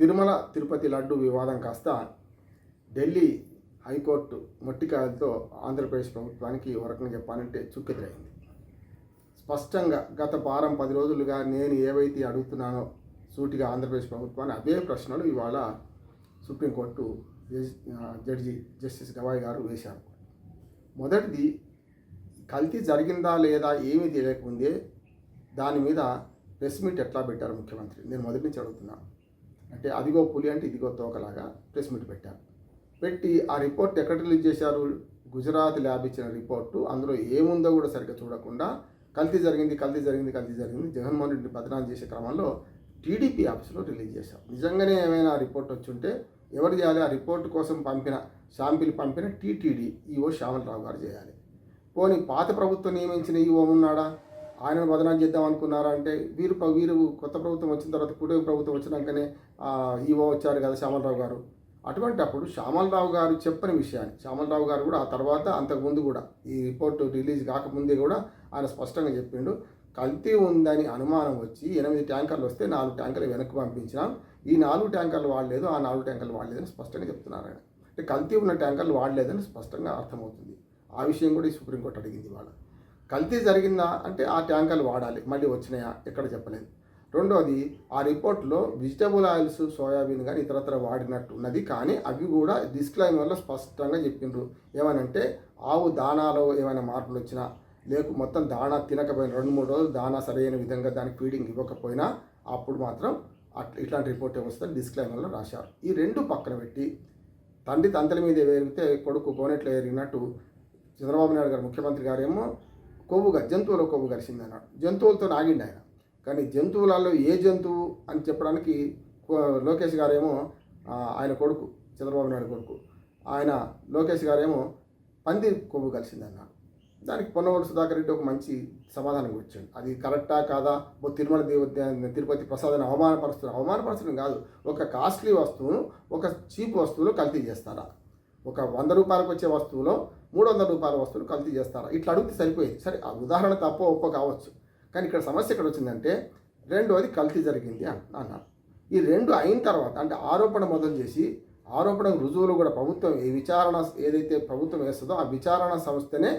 తిరుమల తిరుపతి లడ్డు వివాదం కాస్త ఢిల్లీ హైకోర్టు మొట్టికాయలతో ఆంధ్రప్రదేశ్ ప్రభుత్వానికి ఒక చెప్పాలంటే చుక్కెదురైంది స్పష్టంగా గత వారం పది రోజులుగా నేను ఏవైతే అడుగుతున్నానో సూటిగా ఆంధ్రప్రదేశ్ ప్రభుత్వాన్ని అవే ప్రశ్నలు ఇవాళ supreme court judge- judge justice Gavai garu వేశారు. మొదటిది కల్తీ జరిగిందా లేదా ఏమీ తెలియకముందే దాని మీద ప్రెస్ మీట్ ఎట్లా పెట్టారు ముఖ్యమంత్రి? నేను మొదటి నుంచి అడుగుతున్నాను అంటే అదిగో పులి అంటే ఇదిగో తోకలాగా ప్రెస్ మీట్ పెట్టారు. పెట్టి ఆ రిపోర్ట్ ఎక్కడ రిలీజ్ చేశారు? గుజరాత్ ల్యాబ్ ఇచ్చిన రిపోర్టు. అందులో ఏముందో కూడా సరిగ్గా చూడకుండా కల్తీ జరిగింది కల్తీ జరిగింది కల్తీ జరిగింది. జగన్మోహన్ రెడ్డి బదనాం చేసే క్రమంలో టీడీపీ ఆఫీసులో రిలీజ్ చేశారు. నిజంగానే ఏమైనా రిపోర్ట్ వచ్చి ఉంటే ఎవరు చేయాలి? ఆ రిపోర్ట్ కోసం పంపిన శాంపిల్ పంపిన టీటీడీ ఈఓ శ్యామలరావు గారు చేయాలి. పోనీ పాత ప్రభుత్వం నియమించిన ఈఓ ఉన్నాడా? ఆయనను బదనాం చేద్దాం అనుకున్నారా అంటే వీరు వీరు కొత్త ప్రభుత్వం వచ్చిన తర్వాత కుటుంబ ప్రభుత్వం వచ్చినాకనే ఈవో వచ్చారు కదా శ్యామలరావు గారు. అటువంటి అప్పుడు శ్యామలరావు గారు చెప్పని విషయాన్ని శ్యామలరావు గారు కూడా ఆ తర్వాత అంతకుముందు కూడా ఈ రిపోర్ట్ రిలీజ్ కాకముందే కూడా ఆయన స్పష్టంగా చెప్పిండు కల్తీ ఉందని అనుమానం వచ్చి ఎనిమిది ట్యాంకర్లు వస్తే నాలుగు ట్యాంకర్లు వెనక్కి పంపించినాం. ఈ నాలుగు ట్యాంకర్లు వాడలేదు ఆ నాలుగు ట్యాంకర్లు వాడలేదని స్పష్టంగా చెప్తున్నారు ఆయన. అంటే కల్తీ ఉన్న ట్యాంకర్లు వాడలేదని స్పష్టంగా అర్థమవుతుంది. ఆ విషయం కూడా ఈ సుప్రీంకోర్టు అడిగింది వాళ్ళ కల్తీ జరిగిందా అంటే ఆ ట్యాంకర్లు వాడాలి మళ్ళీ వచ్చినాయా? ఎక్కడ చెప్పలేదు. రెండోది ఆ రిపోర్ట్లో వెజిటబుల్ ఆయిల్స్ సోయాబీన్ కానీ ఇతరత్ర వాడినట్టు ఉన్నది కానీ అవి కూడా డిస్క్లైమర్లో స్పష్టంగా చెప్పిండ్రు ఏమనంటే ఆవు దానాలో ఏమైనా మార్పులు వచ్చినా లేకు మొత్తం దాణా తినకపోయినా రెండు మూడు రోజులు దాణా సరైన విధంగా దానికి ఫీడింగ్ ఇవ్వకపోయినా అప్పుడు మాత్రం అట్లా ఇట్లాంటి రిపోర్ట్ వస్తుంది డిస్క్లైమర్లో రాశారు. ఈ రెండు పక్కన పెట్టి తండ్రి తంతల మీద ఎరిగితే కొడుకు కోనెట్లో ఎరిగినట్టు చంద్రబాబు నాయుడు గారు ముఖ్యమంత్రి గారేమో కొవ్వుగా జంతువుల కొవ్వు కలిసింది అన్నాడు జంతువులతో ఆగిండి ఆయన. కానీ జంతువులలో ఏ జంతువు అని చెప్పడానికి కో- లోకేష్ గారేమో ఆయన కొడుకు చంద్రబాబు నాయుడు కొడుకు. ఆయన లోకేష్ గారేమో పంది కొవ్వు కలిసిందన్నాడు దానికి పొన్నవోలు సుధాకర్ రెడ్డి ఒక మంచి సమాధానం వచ్చాడు అది కరెక్టా కాదా? ఓ తిరుమల దేవ తిరుపతి ప్రసాదాన్ని అవమానపరుస్తున్నారు. అవమానపరచడం కాదు. ఒక కాస్ట్లీ వస్తువును ఒక చీప్ వస్తువును కల్తీ చేస్తారా? ఒక వంద రూపాయలకు వచ్చే వస్తువులో మూడు వందల రూపాయల వస్తువులు కల్తీ చేస్తారా? ఇట్లా అడిగితే సరిపోయేది. సరే ఆ ఉదాహరణ తప్ప ఒప్ప కావచ్చు. కానీ ఇక్కడ సమస్య ఎక్కడ వచ్చిందంటే రెండోది కల్తీ జరిగింది అన్నారు. ఈ రెండు అయిన తర్వాత అంటే ఆరోపణ మొదలు చేసి ఆరోపణ రుజువులు కూడా ప్రభుత్వం ఏ విచారణ ఏదైతే ప్రభుత్వం వేస్తుందో ఆ విచారణ సంస్థనే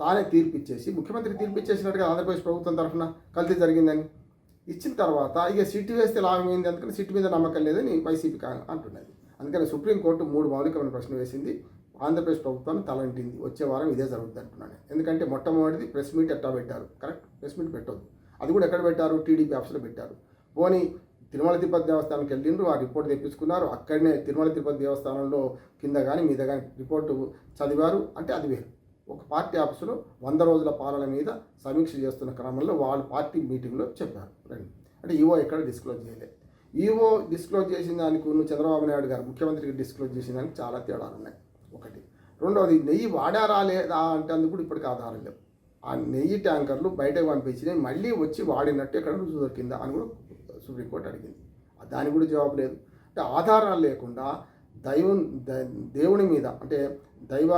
తానే తీర్పిచ్చేసి ముఖ్యమంత్రి తీర్పిచ్చేసినట్టుగా ఆంధ్రప్రదేశ్ ప్రభుత్వం తరఫున కల్తీ జరిగిందని. ఇచ్చిన తర్వాత ఇక సిట్ వేస్తే లాభం ఏంది? అందుకని సిట్ మీద నమ్మకం లేదని వైసీపీ అంటున్నది. అందుకని సుప్రీంకోర్టు మూడు మౌలికమైన ప్రశ్న వేసింది. ఆంధ్రప్రదేశ్ ప్రభుత్వాన్ని తలంటింది. వచ్చే వారం ఇదే జరుగుతుంది అంటున్నాను ఎందుకంటే మొట్టమొదటిది ప్రెస్ మీట్ ఎట్టా పెట్టారు? కరెక్ట్? ప్రెస్ మీట్ పెట్టొద్దు. అది కూడా ఎక్కడ పెట్టారు? టీడీపీ ఆఫీస్లో పెట్టారు. పోనీ తిరుమల తిరుపతి దేవస్థానానికి వెళ్ళిండ్రు ఆ రిపోర్ట్ తెప్పించుకున్నారు అక్కడనే తిరుమల తిరుపతి దేవస్థానంలో కింద కానీ మీద కానీ రిపోర్టు చదివారు. అంటే అది వేరు. ఒక పార్టీ ఆఫీసులో వంద రోజుల పాలన మీద సమీక్ష చేస్తున్న క్రమంలో వాళ్ళు పార్టీ మీటింగ్లో చెప్పారు. రండి. అంటే ఈవో ఎక్కడ డిస్క్లోజ్ చేయలేదు. ఈవో డిస్క్లోజ్ చేసిన దానికి చంద్రబాబు నాయుడు గారు ముఖ్యమంత్రికి డిస్క్లోజ్ చేసిన దానికి చాలా తేడాలు ఉన్నాయి. రెండవది నెయ్యి వాడారా లేదా అంటే అందుకు కూడా ఇప్పటికి ఆధారం లేదు ఆ నెయ్యి ట్యాంకర్లు బయటకు పంపించినాయి మళ్ళీ వచ్చి వాడినట్టు ఎక్కడ రుజువు దొరికిందా అని కూడా సుప్రీంకోర్టు అడిగింది. దానికి కూడా జవాబు లేదు. అంటే ఆధారాలు లేకుండా దైవం దేవుని మీద అంటే దైవ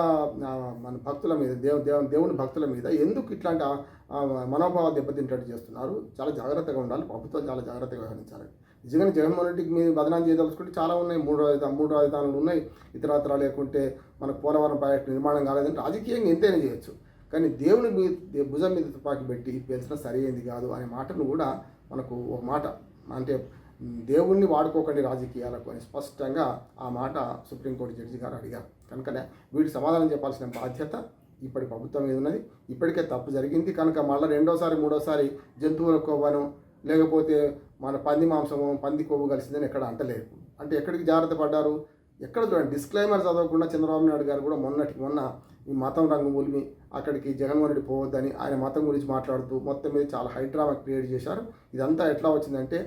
మన భక్తుల మీద దేవ దేవ దేవుని భక్తుల మీద ఎందుకు ఇట్లాంటి ఆ, మనోభావాలు దెబ్బతింటట్టు చేస్తున్నారు? చాలా జాగ్రత్తగా ఉండాలి. ప్రభుత్వం చాలా జాగ్రత్తగా వ్యవహరించాలి. నిజంగా జగన్మోహన్ రెడ్డికి మీరు బదనాం చేయదలుచుకుంటే చాలా ఉన్నాయి. మూడు రాజధాని మూడు రాజధానులు ఉన్నాయి. ఇతరత్ర లేకుంటే మన పోలవరం ప్రాజెక్టు నిర్మాణం కాలేదంటే రాజకీయంగా ఎంతైనా చేయొచ్చు. కానీ దేవుని మీద భుజం మీద తుపాకి పెట్టి పేల్చడం సరైనది కాదు అనే మాటను కూడా మనకు ఒక మాట అంటే దేవుణ్ణి వాడుకోకండి రాజకీయాలకు అని స్పష్టంగా ఆ మాట సుప్రీంకోర్టు జడ్జి గారు అడిగారు. కనుకనే వీటికి సమాధానం చెప్పాల్సిన బాధ్యత ఇప్పటి ప్రభుత్వం మీద ఉన్నది. ఇప్పటికే తప్పు జరిగింది. కనుక మళ్ళీ రెండోసారి మూడోసారి జంతువులకు కొవ్వను లేకపోతే మన పంది మాంసము పంది కొవ్వు కలిసిందని ఎక్కడ అంటలేదు. అంటే ఎక్కడికి జాగ్రత్త పడ్డారు? ఎక్కడ చూడండి డిస్క్లైమర్ చదవకుండా చంద్రబాబు నాయుడు గారు కూడా మొన్నటి మొన్న ఈ మతం రంగు ఉలిమి అక్కడికి జగన్మోహన్ రెడ్డి పోవద్దని ఆయన మతం గురించి మాట్లాడుతూ మొత్తం మీద చాలా హైడ్రామా క్రియేట్ చేశారు. ఇదంతా ఎట్లా వచ్చిందంటే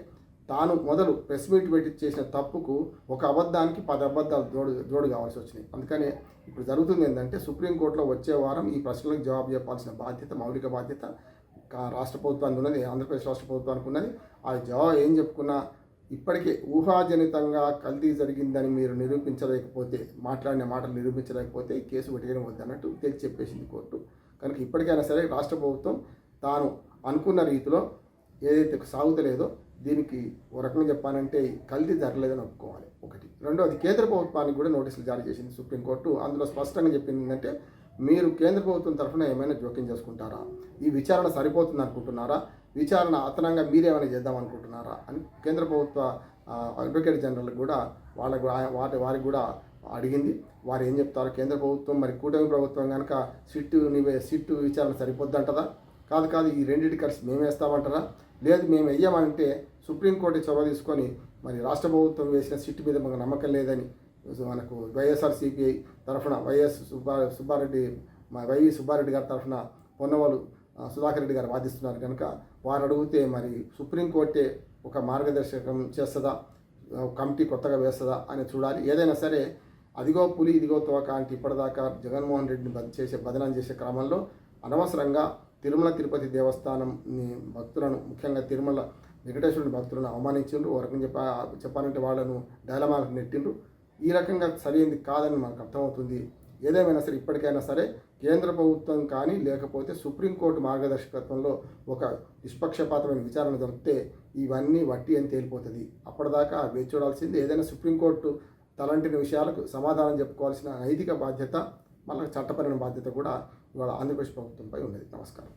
తాను మొదలు ప్రెస్ మీట్ పెట్టి చేసిన తప్పుకు ఒక అబద్ధానికి పది అబద్ధాలు జోడు జోడు కావాల్సి వచ్చినాయి. అందుకనే ఇప్పుడు జరుగుతుంది ఏంటంటే సుప్రీంకోర్టులో వచ్చే వారం ఈ ప్రశ్నలకు జవాబు చెప్పాల్సిన బాధ్యత మౌలిక బాధ్యత రాష్ట్ర ప్రభుత్వానికి ఉన్నది ఆంధ్రప్రదేశ్ రాష్ట్ర ప్రభుత్వానికి ఉన్నది ఆ జవాబు ఏం చెప్పుకున్నా ఇప్పటికే ఊహాజనితంగా కల్తీ జరిగిందని మీరు నిరూపించలేకపోతే మాట్లాడిన మాటలు నిరూపించలేకపోతే కేసు కేసు పెట్టడం వద్దన్నట్టు తేల్చి చెప్పేసింది కోర్టు. కనుక ఇప్పటికైనా సరే రాష్ట్ర ప్రభుత్వం తాను అనుకున్న రీతిలో ఏదైతే సాగుతలేదో దీనికి ఓ రకంగా చెప్పానంటే కల్తీ జరగలేదని ఒప్పుకోవాలి. ఒకటి. రెండోది కేంద్ర ప్రభుత్వానికి కూడా నోటీసులు జారీ చేసింది సుప్రీంకోర్టు. అందులో స్పష్టంగా చెప్పింది ఏంటంటే మీరు కేంద్ర ప్రభుత్వం తరఫున ఏమైనా జోక్యం చేసుకుంటారా? ఈ విచారణ సరిపోతుంది అనుకుంటున్నారా? విచారణ అతనంగా మీరేమైనా చేద్దాం అనుకుంటున్నారా? అని కేంద్ర ప్రభుత్వ అడ్వకేట్ జనరల్ కూడా వాళ్ళకు వాటి వారికి కూడా అడిగింది. వారు ఏం చెప్తారు కేంద్ర ప్రభుత్వం మరి కూటమి ప్రభుత్వం కనుక సిట్టు నివే సిట్టు విచారణ సరిపోద్దంటదా? కాదు కాదు ఈ రెండింటి కలిసి మేమేస్తామంటారా లేదు మేము వెయ్యమంటే సుప్రీంకోర్టు చొరవ తీసుకొని మరి రాష్ట్ర ప్రభుత్వం వేసిన సిట్టు మీద మాకు నమ్మకం లేదని మనకు వైఎస్ఆర్ సిపిఐ తరఫున వైఎస్ సుబ్బా సుబ్బారెడ్డి మా వైవి సుబ్బారెడ్డి గారి తరఫున పొన్నవాళ్ళు సుధాకర్ రెడ్డి గారు వాదిస్తున్నారు కనుక వారు అడిగితే మరి సుప్రీంకోర్టే ఒక మార్గదర్శకం చేస్తుందా? కమిటీ కొత్తగా వేస్తుందా అని చూడాలి. ఏదైనా సరే అదిగో పులి ఇదిగో తోక అంటే ఇప్పటిదాకా జగన్మోహన్ రెడ్డిని బద్ చేసే బదనం చేసే క్రమంలో అనవసరంగా తిరుమల తిరుపతి దేవస్థానం భక్తులను ముఖ్యంగా తిరుమల వెంకటేశ్వరుని భక్తులను అవమానించిండ్రు. ఒక చెప్ప చెప్పాలంటే వాళ్ళను డైలమాలకు నెట్టిండ్రు. ఈ రకంగా సరైనది కాదని మనకు అర్థమవుతుంది. ఏదేమైనా సరే ఇప్పటికైనా సరే కేంద్ర ప్రభుత్వం కానీ లేకపోతే సుప్రీంకోర్టు మార్గదర్శకత్వంలో ఒక నిష్పక్షపాతమైన విచారణ జరిపితే ఇవన్నీ వట్టి అని తేలిపోతుంది. అప్పటిదాకా వేచి చూడాల్సింది ఏదైనా సుప్రీంకోర్టు తలంటిన విషయాలకు సమాధానం చెప్పుకోవాల్సిన నైతిక బాధ్యత మళ్ళీ చట్టపరమైన బాధ్యత కూడా ఇవాళ ఆంధ్రప్రదేశ్ ప్రభుత్వంపై ఉన్నది. నమస్కారం.